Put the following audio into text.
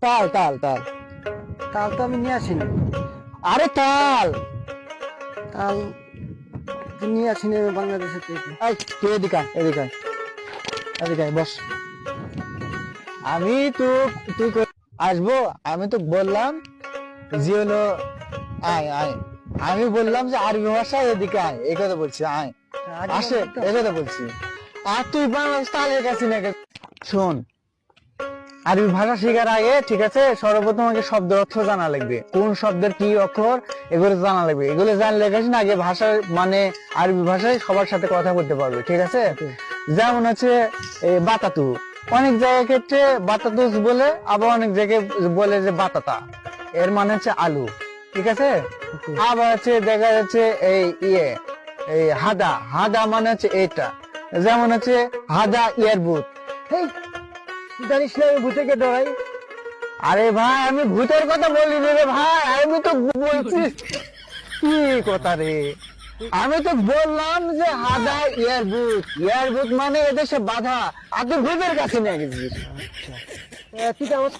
তাল তাল তাল। তাল তো আমি নিয়ে আসিনি। আরে তাল! তাল নিয়ে আসিনি আমি বাংলাদেশের থেকে। এই তুই এদিকে আয়, এদিকে আয়। এদিকে আয়, বস। আমি তো তুই আসব? আমি তো বললাম যে হলো আয় আয়। আমি বললাম যে আরবি ভাষা এদিকে আয় এই কথা বলছি আয়। আসে এই কথা বলছি। আর তুই বাংলাদেশ তালের কাছে না শোন আরবি ভাষা শেখার আগে ঠিক আছে সর্বপ্রথম আগে শব্দের অর্থ জানা লাগবে। কোন শব্দের কি অক্ষর এগুলো জানা লাগবে। এগুলো জানলে গেছে না আগে ভাষার মানে আরবি ভাষায় সবার সাথে কথা বলতে পারবে ঠিক আছে? যেমন হচ্ছে এই বাতাতু। অনেক জায়গার ক্ষেত্রে বাতাতুস বলে আবার অনেক জায়গায় বলে যে বাতাতা এর মানে হচ্ছে আলু ঠিক আছে? আবার হচ্ছে দেখা যাচ্ছে এই ইয়ে এই হাদা। হাদা মানে হচ্ছে এটা যেমন হচ্ছে হাদা হেই তুই জানিস না আমি ভূতেকে ডরাই? আরে ভাই আমি ভূতের কথা বলি রে ভাই আমি তো বলছি। কি কথা রে? আমি তো বললাম যে হাদা ইয়ারবুট ইয়ারবুট মানে এদেশে বাধা। আর ভূতের কাছে নিয়ে তো আমার